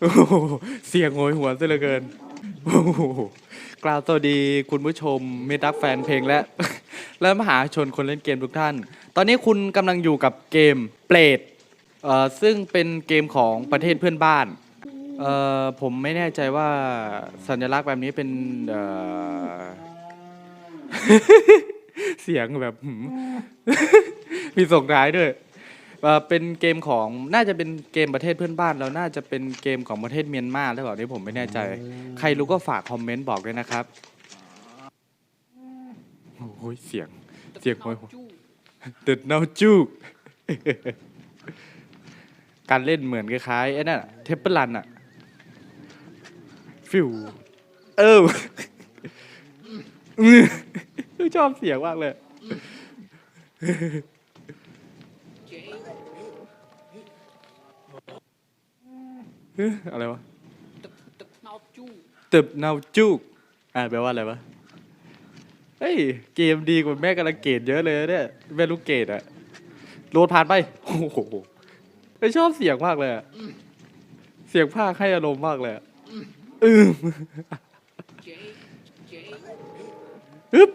โอ้โหเสียงโหยหัวนซะเหลือเกินโอ้โหกล่าวสวัสดีคุณผู้ชมมิตรรักแฟนเพลงและ และมหาชนคนเล่นเกมทุกท่าน ตอนนี้คุณกำลังอยู่กับเกมเปรตเอ่อซึ่งเป็นเกมของประเทศเพื่อนบ้านเอ่อผมไม่แน่ใจว่าสัญลักษณ์แบบนี้เป็นเอ่อ เสียงแบบหืม มีส่งท้ายด้วย อ่อเป็นเกมของน่าจะเป็นเกมประเทศเพื่อนบ้านแล้วน่าจะเป็นเกมของประเทศเมียนมาหรือเปล่านี่ผมไม่แน่ใจ ใครรู้ก็ฝากคอมเมนต์บอกด้วยนะครับโอ้ยเสียงเสียงโหยหวนตึดเนาจูกการเล่นเหมือนคล้ายๆไอ้นั่นเทปเปิลันอะฟิวเออชอบเสียงมากเลย อ๊ะอะไรวะตึบเนาจุกอ่านแปลว่าอะไรวะเฮ้ยเกมดีกว่าแม่กำลังเกตเยอะเลยนะเนี่ยแม่ลูกเกตอะโหลดผ่านไปโอ้โหไม่ชอบเสียงมากเลยอะเสียงภาคให้อารมณ์มากเลยอะอืมฮึบ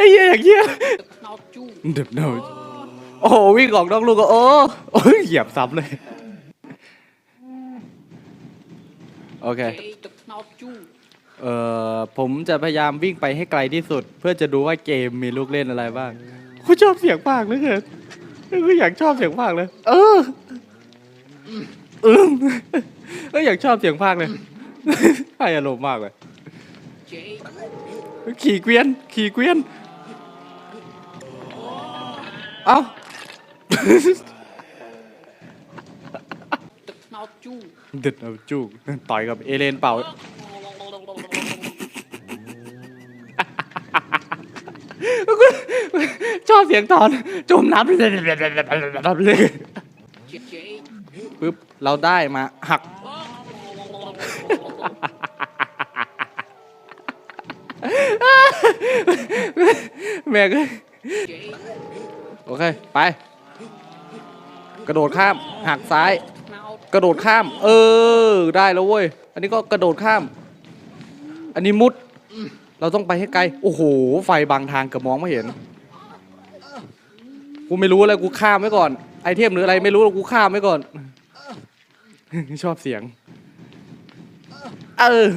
ไอ้เหี้ยอย่างเงี้ยเด็บเนาโอ้โหวิ่งออกนอกลูกก็โอ้โอ้ยเหยียบซ้ำเลย โอเคเอ่อผมจะพยายามวิ่งไปให้ไกลที่สุด เพื่อจะดูว่าเกมมีลูกเล่นอะไรบ้างกูชอบเสียงภาคเหลยเกินกูอยากชอบเสียงภาคเลย เออเออเอออยากชอบเสียงภาคเลยให้อารมณ์มากเลยขี่เกวียนขี่เกวียน เอ้าเด็ดเอาจูกต่อยกับเอเลนเป่า ชอบเสียงตอนจมน้ำเลยปึ๊บ เราได้มาหัก แม่ก็ โอเค ไป กระโดดข้ามหักซ้าย กระโดดข้าม เออ ได้แล้วเว้ย อันนี้ก็กระโดดข้าม อันนี้มุด เราต้องไปให้ไกล โอ้โห ไฟบางทางเกือบมองไม่เห็น กูไม่รู้อะไร กูข้ามไว้ก่อน ไอเทมหรืออะไรไม่รู้ กูข้ามไว้ก่อน ชอบเสียง เออ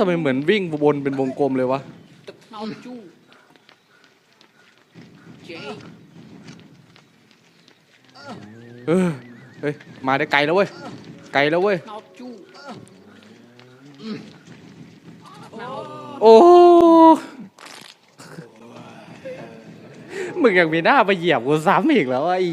ทำไมเหมือนวิ่งวนเป็นวงกลมเลยวะ เอ อเฮ้ย มาได้ไกลแล้วเว้ย ไกลแล้วเว้ย โอ้ มึงยังมีหน้าไปเหยียบกูซ้ำอีกแล้วอะอี